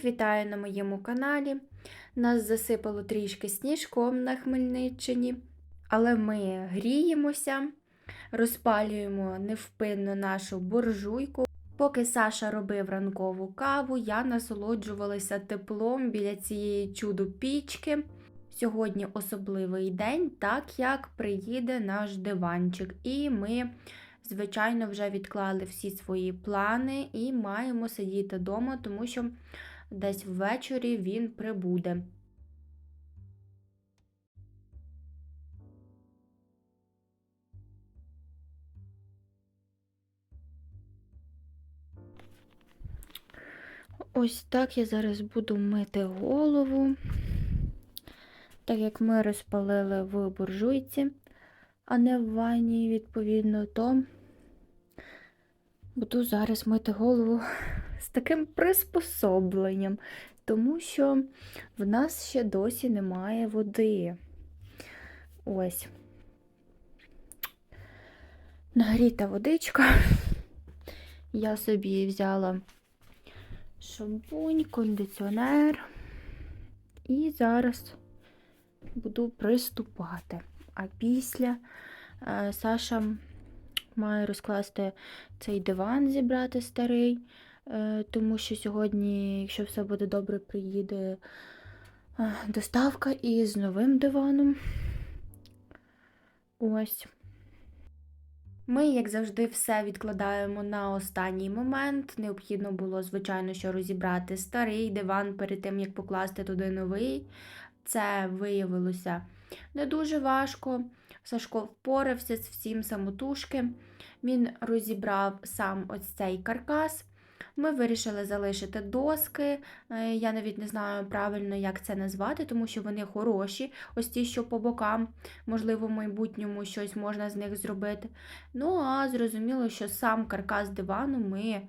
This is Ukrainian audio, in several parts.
Всіх вітаю на моєму каналі. Нас засипало трішки сніжком на Хмельниччині, але ми гріємося, розпалюємо невпинно нашу буржуйку. Поки Саша робив ранкову каву, я насолоджувалася теплом біля цієї чудо пічки. Сьогодні особливий день, так як приїде наш диванчик, і ми звичайно, вже відклали всі свої плани і маємо сидіти вдома, тому що десь ввечері він прибуде. Ось так я зараз буду мити голову, так як ми розпалили в буржуйці, а не в ванні, відповідно, то Буду зараз мити голову з таким приспособленням, тому що в нас ще досі немає води. Ось. Нагріта водичка. Я собі взяла шампунь, кондиціонер. І зараз буду приступати. А після е, Саша маю розкласти цей диван, зібрати старий, тому що сьогодні, якщо все буде добре, приїде е, доставка із новим диваном. Ось. Ми, як завжди, все відкладаємо на останній момент. Необхідно було, звичайно, що розібрати старий диван перед тим, як покласти туди новий. Це виявилося не дуже важко. Сашко впорався з всім самотужки. Він розібрав сам ось цей каркас. Ми вирішили залишити доски. Е, я навіть не знаю правильно, як це назвати, тому що вони хороші, ось ті, що по бокам, можливо, в майбутньому щось можна з них зробити. Ну, а зрозуміло, що сам каркас дивану ми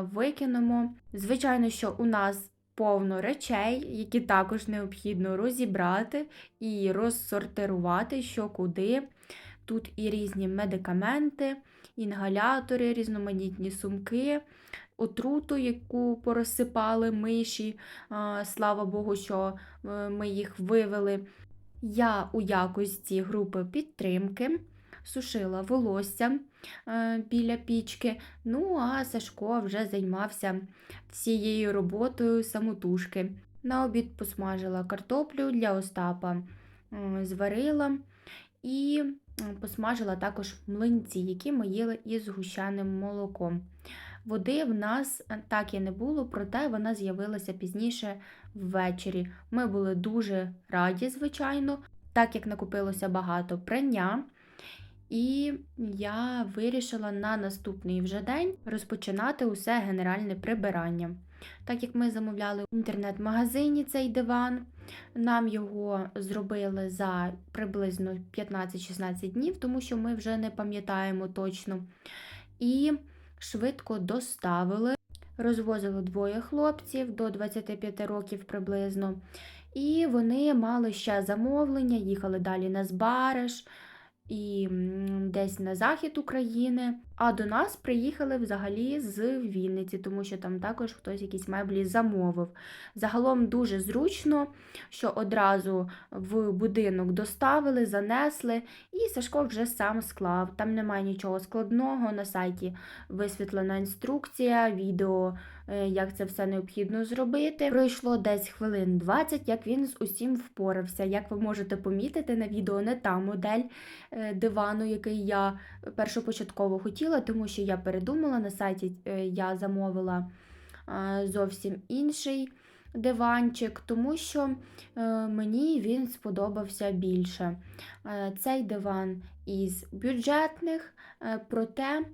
викинемо. Звичайно, що у нас повно речей, які також необхідно розібрати і розсортирувати, що куди. Тут і різні медикаменти, інгалятори, різноманітні сумки, отруту, яку порозсипали миші. Слава Богу, що е, ми їх вивели. Я у якості групи підтримки сушила волосся е, біля пічки. Ну, а Сашко вже займався всією роботою самотужки. На обід посмажила картоплю для Остапа, зварила і посмажила також млинці, які ми їли із гущаним молоком. Води в нас е, так і не було, проте вона з'явилася пізніше ввечері. Ми були дуже раді, звичайно, так як накопилося багато прання. І я вирішила на наступний вже день розпочинати усе генеральне прибирання. Так як ми замовляли в інтернет-магазині цей диван, нам його зробили за приблизно 15-16 днів, тому що ми вже не пам'ятаємо точно. І швидко доставили, розвозили двоє хлопців до 25 років приблизно. І вони мали ще замовлення, їхали далі на Збариш і десь на захід України. А до нас приїхали взагалі з Вінниці, тому що там також хтось якісь меблі замовив. Загалом дуже зручно, що одразу в будинок доставили, занесли, і Сашко вже сам склав. Там немає нічого складного. На сайті висвітлена інструкція, відео, е, як це все необхідно зробити. Пройшло десь хвилин 20, як він з усім впорався. Як ви можете помітити, на відео не та модель е, дивану, який я першопочатково хотіла хотіла, тому що я передумала, на сайті е, я замовила зовсім інший диванчик, тому що е, мені він сподобався більше. Е, цей диван із бюджетних, проте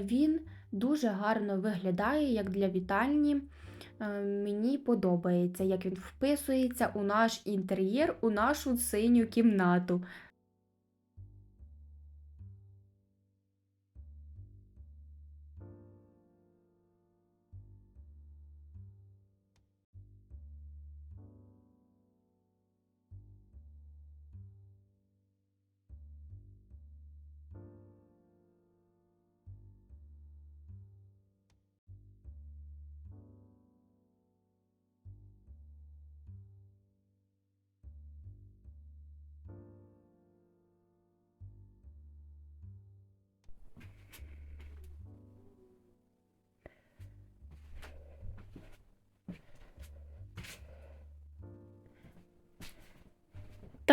він дуже гарно виглядає, як для вітальні. Мені подобається, як він вписується у наш інтер'єр, у нашу синю кімнату.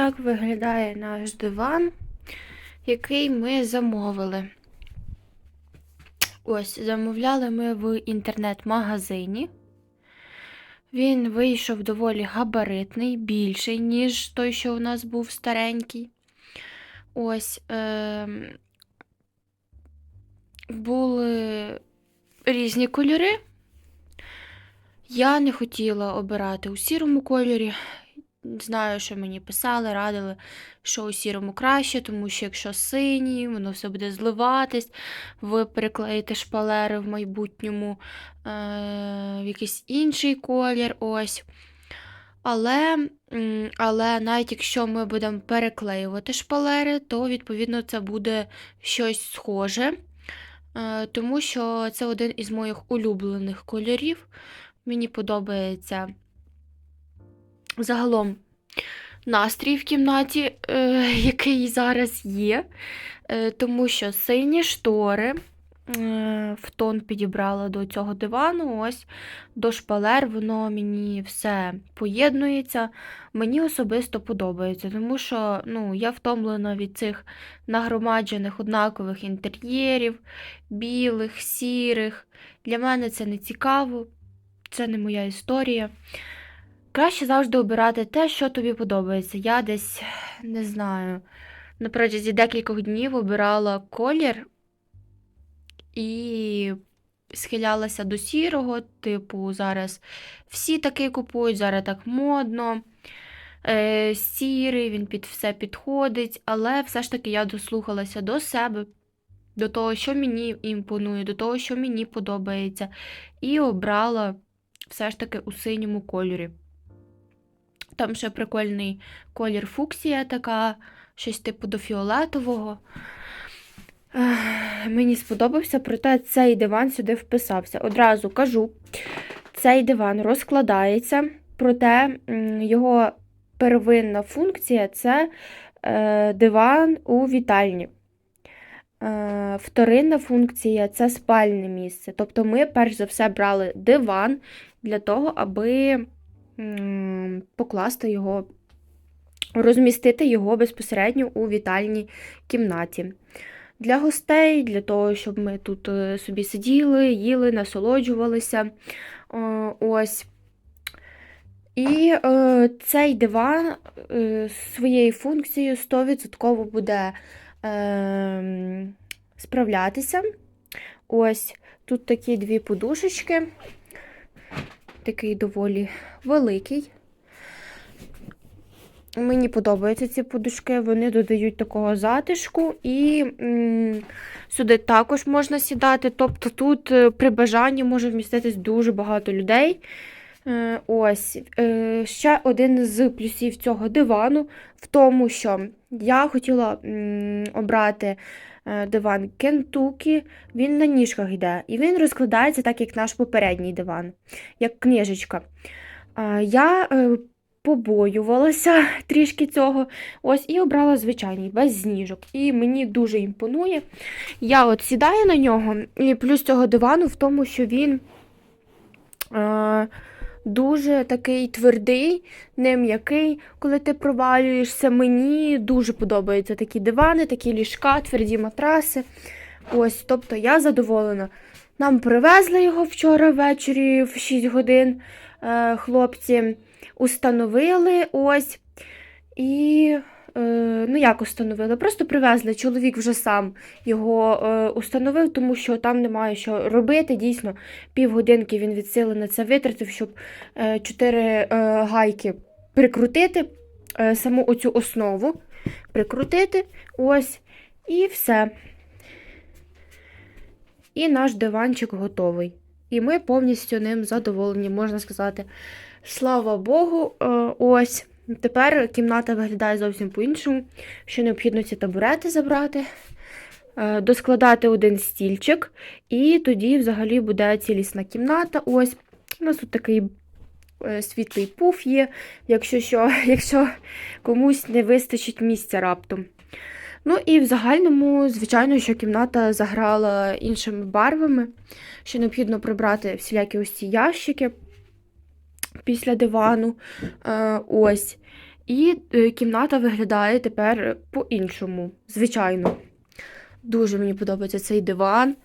Так виглядає наш диван, який ми замовили. Ось, замовляли ми в інтернет-магазині. Він вийшов доволі габаритний, більший, ніж той, що у нас був старенький. Ось. Е- були різні кольори. Я не хотіла обирати у сірому кольорі. Знаю, що мені писали, радили, що у сірому краще, тому що якщо синій, воно все буде зливатись, ви переклеїте шпалери в майбутньому е- в якийсь інший колір. ось. Але, але навіть якщо ми будемо переклеювати шпалери, то відповідно це буде щось схоже, е, тому що це один із моїх улюблених кольорів. Мені подобається загалом настрій в кімнаті, е, який зараз є, е, тому що сині штори. е, В тон підібрала до цього дивану, ось до шпалер, воно мені все поєднується. Мені особисто подобається, тому що ну, я втомлена від цих нагромаджених однакових інтер'єрів, білих, сірих. Для мене це не цікаво, це не моя історія. Краще завжди обирати те, що тобі подобається. Я десь не знаю, на протязі декількох днів обирала колір і схилялася до сірого, типу, зараз всі таки купують, зараз так модно. Е, Сірий, він під все підходить, але все ж таки я дослухалася до себе, до того, що мені імпонує, до того, що мені подобається, і обрала все ж таки у синьому кольорі. Там ще прикольний колір фуксія така, щось типу до фіолетового. Мені сподобався, проте цей диван сюди вписався. Одразу кажу, цей диван розкладається, проте його первинна функція це е, диван у вітальні. Е, вторинна функція це спальне місце. Тобто ми, перш за все, брали диван для того, аби покласти його, розмістити його безпосередньо у вітальній кімнаті. Для гостей, для того, щоб ми тут е, собі сиділи, їли, насолоджувалися. Ось. І е, цей диван е, своєю функцією 100% буде е, справлятися. Ось тут такі дві подушечки, такий доволі великий. Мені подобаються ці подушки, вони додають такого затишку, і м, сюди також можна сідати. Тобто тут е, при бажанні може вміститись дуже багато людей. Е, ось е, ще один з плюсів цього дивану в тому, що я хотіла м, обрати диван Кентукі, він на ніжках йде, і він розкладається так, як наш попередній диван, як книжечка. Е, Я е, побоювалася трішки цього. Ось, і обрала звичайний, без зніжок. І мені дуже імпонує. Я от сідаю на нього, і плюс цього дивану в тому, що він. Дуже такий твердий, не м'який, коли ти провалюєшся. Мені дуже подобаються такі дивани, такі ліжка, тверді матраси. Ось, тобто я задоволена. Нам привезли його вчора ввечері в 6 годин. Е, хлопці установили ось. І, ну як установили? Просто привезли. Чоловік вже сам його е, установив, тому що там немає що робити. Дійсно, півгодинки він від сили на це витратив, щоб е, чотири е, гайки прикрутити, е, саму оцю основу прикрутити. Ось. І все. І наш диванчик готовий. І ми повністю ним задоволені, можна сказати. Слава Богу, е, ось. Тепер кімната виглядає зовсім по-іншому. Що необхідно ці табурети забрати, е, доскладати один стільчик, і тоді взагалі буде цілісна кімната. Ось. У нас тут такий е, світлий пуф є, якщо що, якщо комусь не вистачить місця раптом. Ну і в загальному, звичайно, що кімната заграла іншими барвами, що необхідно прибрати всілякі ось ці ящики після дивану. Е, ось. І е, кімната виглядає тепер по-іншому, звичайно. Дуже мені подобається цей диван.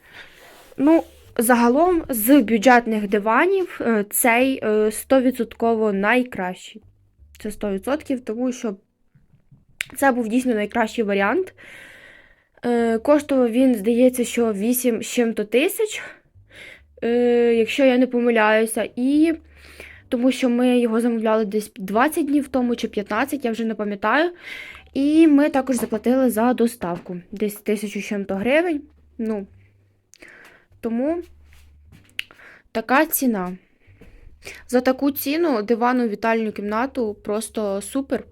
Ну, загалом з бюджетних диванів е, цей е, 100% найкращий. Це 100%, тому що це був дійсно найкращий варіант. Коштував він, здається, що 8 з чим-то тисяч, якщо я не помиляюся. І тому що ми його замовляли десь 20 днів тому чи 15, я вже не пам'ятаю. І ми також заплатили за доставку. Десь тисячу з чим-то гривень. Ну, тому така ціна. За таку ціну дивану вітальну кімнату просто супер.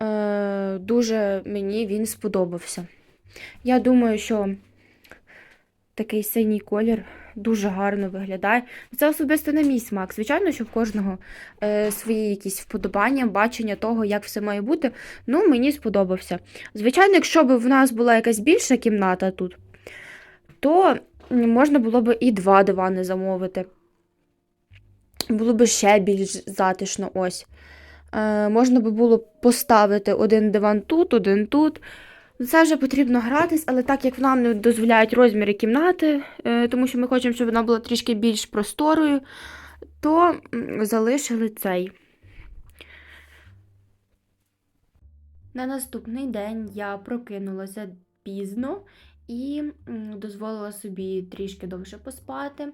Е, дуже мені він сподобався. Я думаю, що такий синій колір дуже гарно виглядає. Це особисто на мій смак. Звичайно, що в кожного е, свої якісь вподобання, бачення того, як все має бути. Ну, мені сподобався. Звичайно, якщо б в нас була якась більша кімната тут, то можна було б і два дивани замовити. Було б ще більш затишно ось. Е, можна би було поставити один диван тут, один тут. Це вже потрібно гратись, але так як нам не дозволяють розміри кімнати, е, тому що ми хочемо, щоб вона була трішки більш просторою, то залишили цей. На наступний день я прокинулася пізно і дозволила собі трішки довше поспати.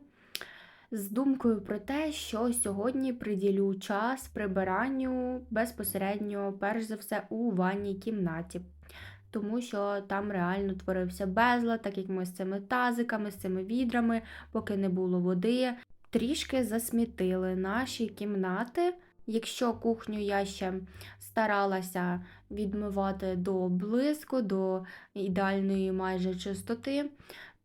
З думкою про те, що сьогодні приділю час прибиранню безпосередньо, перш за все, у ванній кімнаті. Тому що там реально творився безлад, так як ми з цими тазиками, з цими відрами, поки не було води, трішки засмітили наші кімнати. Якщо кухню я ще старалася відмивати до блиску, до ідеальної майже чистоти,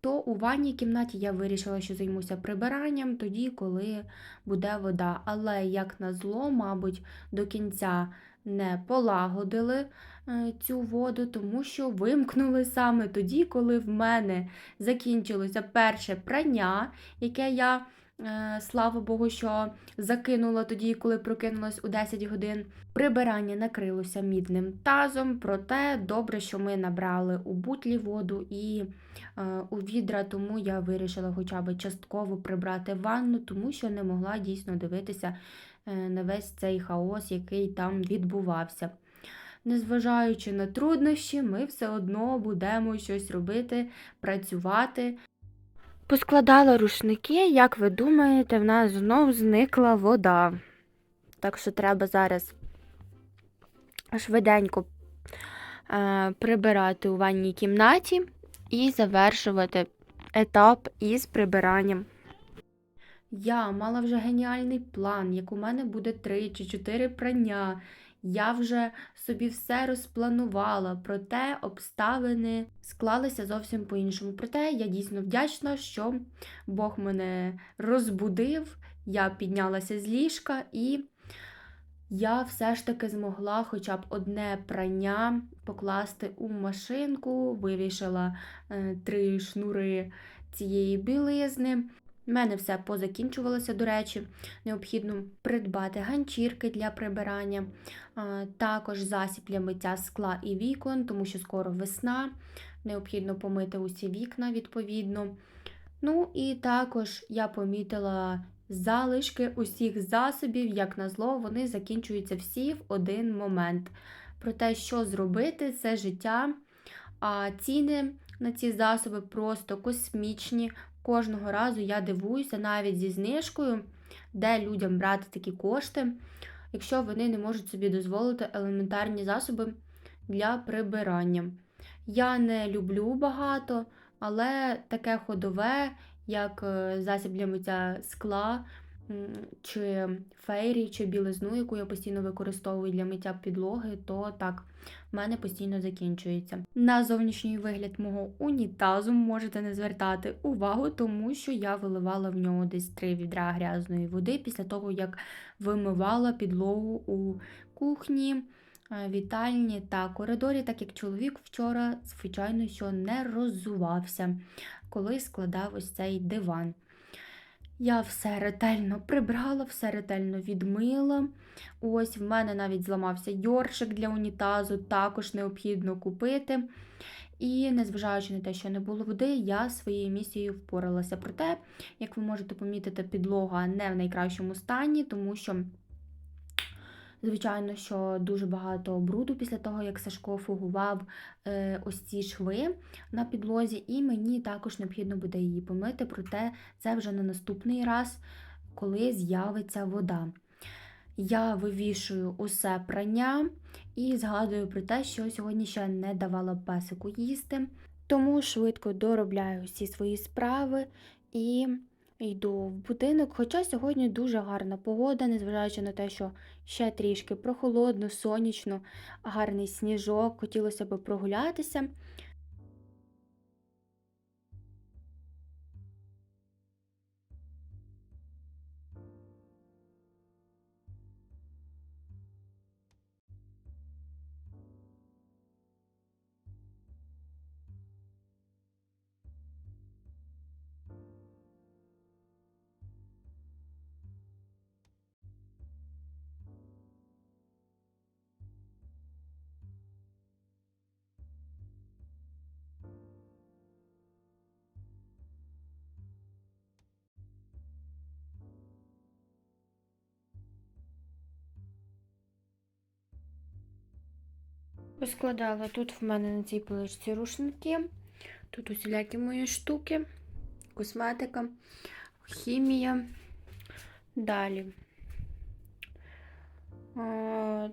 то у ванній кімнаті я вирішила, що займуся прибиранням тоді, коли буде вода. Але, як назло, мабуть, до кінця не полагодили цю воду, тому що вимкнули саме тоді, коли в мене закінчилося перше прання, яке я, е, слава Богу, що закинула тоді, коли прокинулась у 10 годин. Прибирання накрилося мідним тазом, проте добре, що ми набрали у бутлі воду і е, у відра, тому я вирішила хоча б частково прибрати ванну, тому що не могла дійсно дивитися е, на весь цей хаос, який там відбувався. Незважаючи на труднощі, ми все одно будемо щось робити, працювати. Поскладала рушники, як ви думаєте, в нас знов зникла вода. Так що треба зараз швиденько е, прибирати у ванній кімнаті і завершувати етап із прибиранням. Я мала вже геніальний план, як у мене буде три чи чотири прання. Я вже собі все розпланувала, проте обставини склалися зовсім по-іншому. Проте я дійсно вдячна, що Бог мене розбудив, я піднялася з ліжка і я все ж таки змогла хоча б одне прання покласти у машинку, вивішала е, три шнури цієї білизни. У мене все позакінчувалося, до речі, необхідно придбати ганчірки для прибирання, також засіб для миття скла і вікон, тому що скоро весна, необхідно помити усі вікна відповідно. Ну і також я помітила залишки усіх засобів, як назло, вони закінчуються всі в один момент. Про те, що зробити, це життя, а ціни на ці засоби просто космічні. Кожного разу я дивуюся навіть зі знижкою, де людям брати такі кошти, якщо вони не можуть собі дозволити елементарні засоби для прибирання. Я не люблю багато, але таке ходове, як е, засіб для миття скла, чи фейрі, чи білизну, яку я постійно використовую для миття підлоги, то так, в мене постійно закінчується. На зовнішній вигляд мого унітазу можете не звертати увагу, тому що я виливала в нього десь три відра грязної води після того, як вимивала підлогу у кухні, е, вітальні та коридорі, так як чоловік вчора, звичайно, що не роззувався, коли складав ось цей диван. Я все ретельно прибрала, все ретельно відмила. Ось в мене навіть зламався йоршик для унітазу, також необхідно купити. І незважаючи на те, що не було води, я своєю місією впоралася. Проте, як ви можете помітити, підлога не в найкращому стані, тому що, звичайно, що дуже багато бруду після того, як Сашко фугував е, ось ці шви на підлозі, і мені також необхідно буде її помити, проте це вже на наступний раз, коли з'явиться вода. Я вивішую усе прання і згадую про те, що сьогодні ще не давала песику їсти. Тому швидко доробляю всі свої справи і йду в будинок. Хоча сьогодні дуже гарна погода, незважаючи на те, що ще трішки прохолодно, сонячно, гарний сніжок, хотілося б прогулятися. Поскладала тут в мене на цій поличці рушники, тут усілякі мої штуки, косметика, хімія. Далі.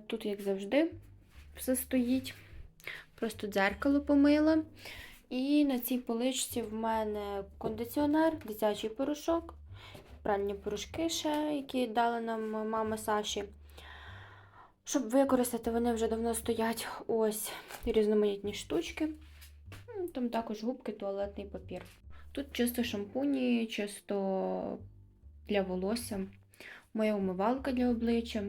Тут, як завжди, все стоїть. Просто дзеркало помила. І на цій поличці в мене кондиціонер, дитячий порошок, пральні порошки ще, які дала нам мама Саші. Щоб використати, вони вже давно стоять ось різноманітні штучки. Там також губки, туалетний папір. Тут чисто шампуні, чисто для волосся, моя умивалка для обличчя,